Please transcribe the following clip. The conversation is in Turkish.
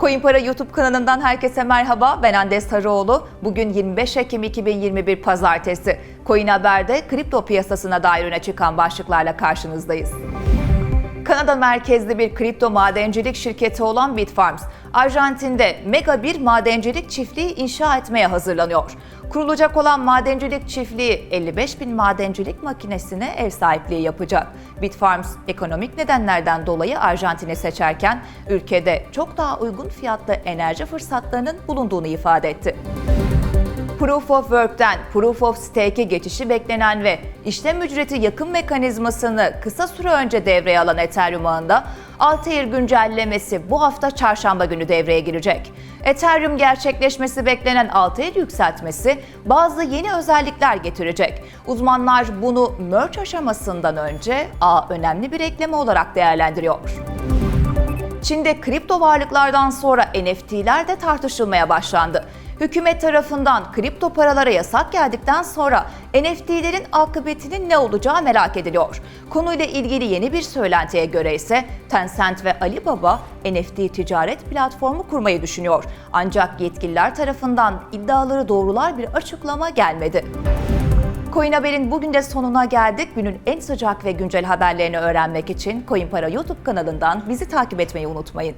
Coin Para YouTube kanalından herkese merhaba. Ben Hande Sarıoğlu. Bugün 25 Ekim 2021 Pazartesi. Coin Haber'de kripto piyasasına dair öne çıkan başlıklarla karşınızdayız. Kanada merkezli bir kripto madencilik şirketi olan Bitfarms, Arjantin'de mega bir madencilik çiftliği inşa etmeye hazırlanıyor. Kurulacak olan madencilik çiftliği 55 bin madencilik makinesine ev sahipliği yapacak. Bitfarms ekonomik nedenlerden dolayı Arjantin'i seçerken ülkede çok daha uygun fiyatlı enerji fırsatlarının bulunduğunu ifade etti. Proof of Work'ten Proof of Stake'e geçişi beklenen ve işlem ücreti yakın mekanizmasını kısa süre önce devreye alan Ethereum ağında Altair güncellemesi bu hafta çarşamba günü devreye girecek. Ethereum gerçekleşmesi beklenen Altair yükseltmesi bazı yeni özellikler getirecek. Uzmanlar bunu merge aşamasından önce ağ önemli bir ekleme olarak değerlendiriyor. Çin'de kripto varlıklardan sonra NFT'ler de tartışılmaya başlandı. Hükümet tarafından kripto paralara yasak geldikten sonra NFT'lerin akıbetinin ne olacağı merak ediliyor. Konuyla ilgili yeni bir söylentiye göre ise Tencent ve Alibaba NFT ticaret platformu kurmayı düşünüyor. Ancak yetkililer tarafından iddiaları doğrular bir açıklama gelmedi. Coin Haber'in bugün de sonuna geldik. Günün en sıcak ve güncel haberlerini öğrenmek için Coin Para YouTube kanalından bizi takip etmeyi unutmayın.